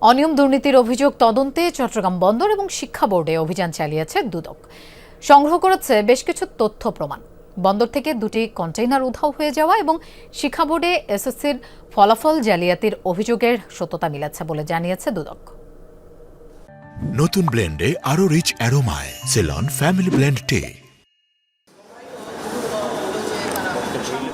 অনিয়ম দুর্নীতির অভিযোগ তদন্তে চট্টগ্রাম বন্দর এবং শিক্ষা বোর্ডে অভিযান চালিয়েছে দুদক। সংগ্রহ করেছে বেশ কিছু তথ্য প্রমাণ। বন্দর থেকে দুটি কন্টেইনার উধাও হয়ে যাওয়া এবং শিক্ষা বোর্ডে এসএসসির ফলাফল জালিয়াতির অভিযোগের সত্যতা মিলেছে বলে জানিয়েছে দুদক। নতুন ব্লেন্ডে আরও রিচ অ্যারোমায়, সেলন, ফ্যামিলি ব্লেন্ড টে।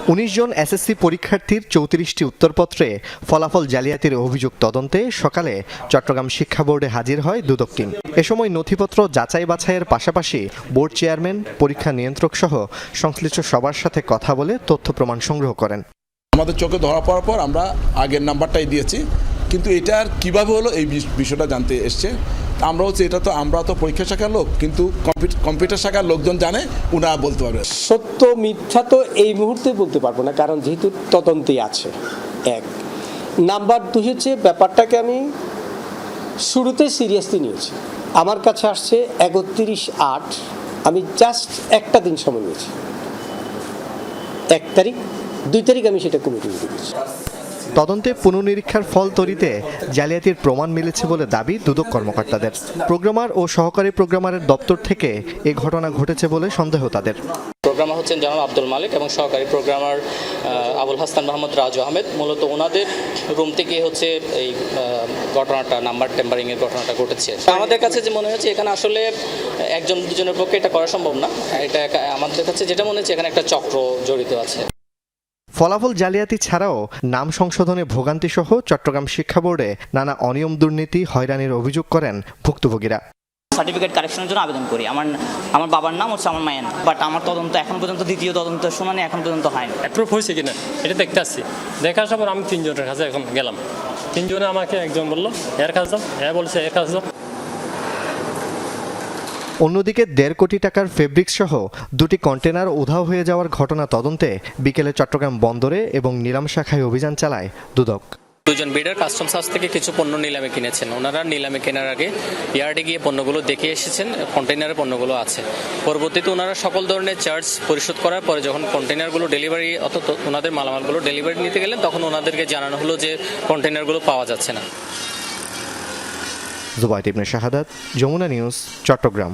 উনিশ জন এসএসসি পরীক্ষার্থীর চৌত্রিশটি উত্তরপত্রে ফলাফল জালিয়াতির অভিযোগ তদন্তে সকালে চট্টগ্রাম শিক্ষা বোর্ডে হাজির হয় দুদক টিম এ সময় নথিপত্র যাচাই বাছাইয়ের পাশাপাশি বোর্ড চেয়ারম্যান, পরীক্ষা নিয়ন্ত্রক সহ সংশ্লিষ্ট সবার সাথে কথা বলে তথ্য প্রমাণ সংগ্রহ করেন। আমাদের চোখে ধরা পড়ার পর আমরা আগের নাম্বারটাই দিয়েছি, কিন্তু এটার কীভাবে হলো এই বিষ- বিষয়টা জানতে এসছে। আমরা হচ্ছে এটা তো, আমরা তো পরীক্ষা শাখার লোক, কিন্তু কম্পিউটার- শাখার লোকজন জানে, উনারা বলতে পারবে। সত্য, মিথ্যা তো এই মুহূর্তে বলতে পারব না, কারণ যেহেতু তদন্তেই আছে, এক। নাম্বার দুই হচ্ছে, ব্যাপারটাকে আমি শুরুতে সিরিয়াসলি নিয়েছি। আমার কাছে আসছে একত্রিশ আট, আমি জাস্ট একটা দিন সময় নিয়েছি। এক তারিখ, দুই তারিখ আমি সেটা কমিটিতে দিয়েছি তদন্তে পুনর্নিরীক্ষার ফল তৈরিতে জালিয়াতির প্রমাণ মিলেছে বলে দাবি দুদক কর্মকর্তাদের। প্রোগ্রামার ও সহকারী প্রোগ্রামারের দপ্তর থেকে এ ঘটনা ঘটেছে বলে সন্দেহ তাদের। প্রোগ্রামার হচ্ছেন জনাব আব্দুল মালিক এবং সহকারী প্রোগ্রামার আবুল হাসান মোহাম্মদ রাজু আহমেদ। মূলত ওনাদের রুম থেকে হচ্ছে এই ঘটনাটা, নাম্বার টেম্পারিং এর ঘটনাটা ঘটেছে। আমাদের কাছে যে মনে হচ্ছে এখানে আসলে একজন দুজনের পক্ষে এটা করা সম্ভব না। এটা আমাদের কাছে যেটা মনে হচ্ছে এখানে একটা চক্র জড়িত আছে। ফলাফল জালিয়াতি ছাড়াও নাম সংশোধনে ভোগান্তি সহ চট্টগ্রাম শিক্ষা বোর্ডে নানা অনিয়ম দুর্নীতি হয়রানির অভিযোগ করেন ভুক্তভোগীরা। সার্টিফিকেট কারেকশনের জন্য আবেদন করি। আমার আমার বাবার নাম হচ্ছে আমার মায়ের বাট আমার তদন্ত এখন পর্যন্ত দ্বিতীয় তদন্ত শুনানি এখন পর্যন্ত হয়নি। অ্যাপ্রুভ হয়েছে কিনা? এটা দেখতে আসছি। দেখার পর আমি তিনজনের কাছে এখন গেলাম। তিনজনে আমাকে একজন বলল এর কাছে দাও। এ বলছে এর কাছে যাও অন্যদিকে দেড় কোটি টাকার ফেব্রিক্স সহ দুটি কন্টেনার উধাও হয়ে যাওয়ার ঘটনা তদন্তে বিকেলে চট্টগ্রাম বন্দরে এবং নিলাম শাখায় অভিযান চালায় দুদক। দুজন বিডার কাস্টমস হাউস থেকে কিছু পণ্য নিলামে কিনেছেন। ওনারা নিলামে কেনার আগে ইয়ার্ডে গিয়ে পণ্যগুলো দেখে এসেছেন কন্টেনারে পণ্যগুলো আছে। পরবর্তীতে ওনারা সকল ধরনের চার্জ পরিশোধ করার পরে যখন কন্টেনারগুলো ডেলিভারি অর্থাৎ ওনাদের মালামালগুলো ডেলিভারি নিতে গেলেন তখন ওনাদেরকে জানানো হলো যে কন্টেনারগুলো পাওয়া যাচ্ছে না। জুবাইদ ইবনে শাহাদাত যমুনা নিউজ চট্টগ্রাম।